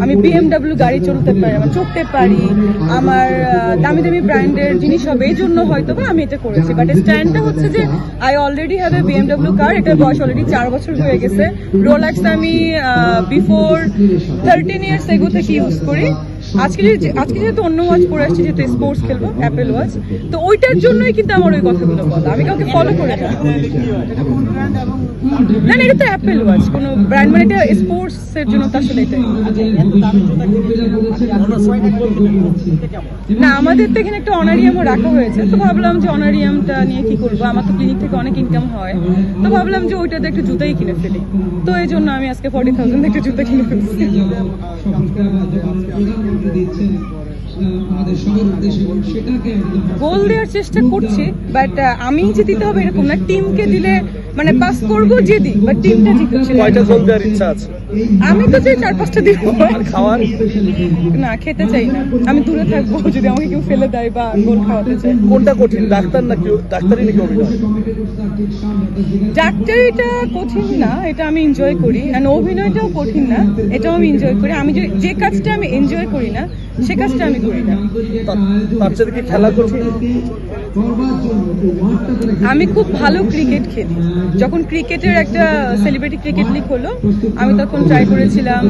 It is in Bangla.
আমি বিএমডাব্লিউ গাড়ি চলতে পারি, আমার চড়তে পারি, আমার দামি দামি ব্র্যান্ডের জিনিস হবে, এই জন্য হয়তো বা আমি এটা করেছি। বাট স্ট্যান্ডটা হচ্ছে যে I already have a BMW car এটার বয়স অলরেডি চার বছর হয়ে গেছে। রোলাক্স আমি বিফোর থার্টিন ইয়ার্স এগো থেকে ইউজ করি? আজকে যে- আজকে যেহেতু অন্য ওয়াচ পরে আসছি, যেহেতু স্পোর্টস খেলব অ্যাপেল ওয়াচ তো ওইটার জন্যই কিন্তু আমার ওই কথাগুলো বলা। আমি কাউকে ফলো করি না। না না, এটা তো অ্যাপেল ওয়াচ কোনো ব্র্যান্ড মানে এটা স্পোর্টস এর জন্য আসলে এটাই। না, আমাদের তো এখানে একটা অনারিয়ামও রাখা হয়েছে, তো ভাবলাম যে অনারিয়ামটা নিয়ে কি করব? আমার তো ক্লিনিক থেকে অনেক ইনকাম হয়, তো ভাবলাম যে ওইটাতে একটু জুতাই কিনে ফেলি। তো এই জন্য আমি আজকে ফর্টি থাউজেন্ড একটা জুতা কিনে ফেলছি। গোল দেওয়ার চেষ্টা করছি বাট আমি যে দিতে হবে এরকম না টিমকে দিলে মানে পাস করব যে দিই বাট টিমটা জিতে কয়টা গোল দেওয়ার ইচ্ছা আছে? আমি তো চাই চার পাঁচটা দিব খাওয়ার? না খেতে চাই না। আমি দূরে থাকব যদি আমাকে কেউ ফেলে দেয় বা গোল খাওয়াতে চায়। কোনটা কঠিন ডাক্তার নাকি ডাক্তারই নাকি অভিনয়? ডাক্তারিটা কঠিন না এটা আমি এনজয় করি। আর অভিনয়টাও কঠিন না এটাও আমি এনজয় করি। আমি যে- কাজটা আমি এনজয় করি না সে কাজটা আমি করি না। তার কি খেলা কঠিন আমি খুব ভালো ক্রিকেট খেলি। যখন ক্রিকেটের একটা সেলিব্রিটি ক্রিকেট লিগ হলো, আমি তখন ট্রাই করেছিলাম